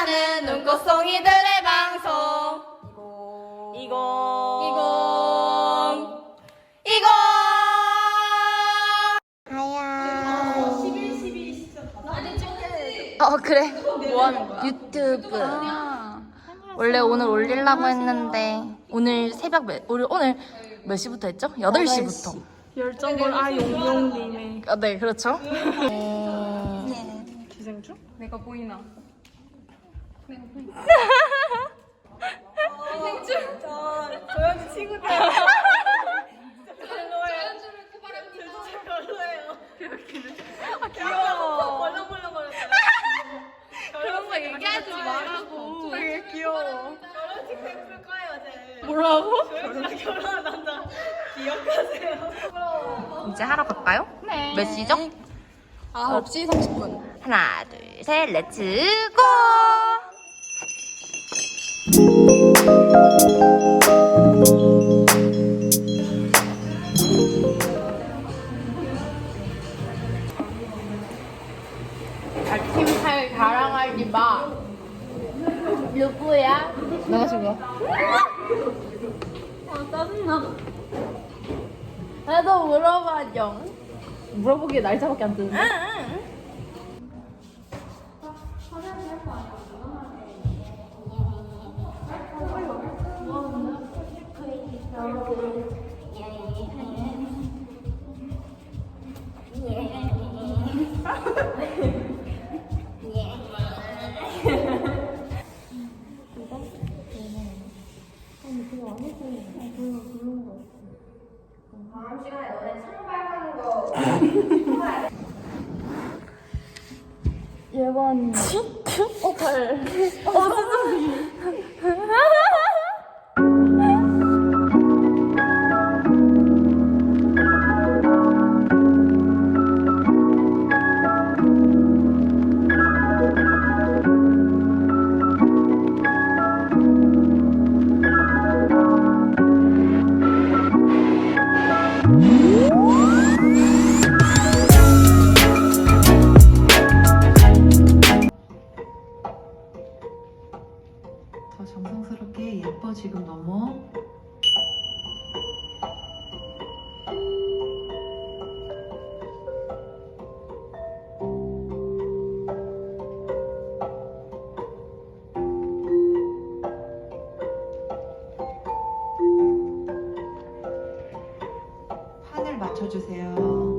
사랑하는 눈꽃송이들의 방송. 이거 이공. 이공. 어 그래. 뭐 하는 거야? 유튜브. 원래 오늘 올리려고 했는데 오늘 새벽 몇 오늘 오늘 몇 시부터 했죠? 8시부터. 열정걸 아 용용님의. 아, 네 그렇죠. 어... 기생충? 내가 보이나 조연이 친구들 별로예요 진짜 별로예요 아 귀여워 벌렁벌렁거렸어요 그런 거 얘기하지 말라고 되게 귀여워 결혼식 예쁠 거예요 쟤 뭐라고? 조연이랑 결혼한 남자 기억하세요 이제 하러 갈까요? 네. 몇 시죠? 9시 30분 하나 둘 셋 렛츠 고! 아침살 자랑하지 마. 누구야? 나가시고 아 짜증나. 나도 물어봐줘. 물어보기에 날짜밖에 안 뜨는데 예원 어 발. 어 맞춰주세요.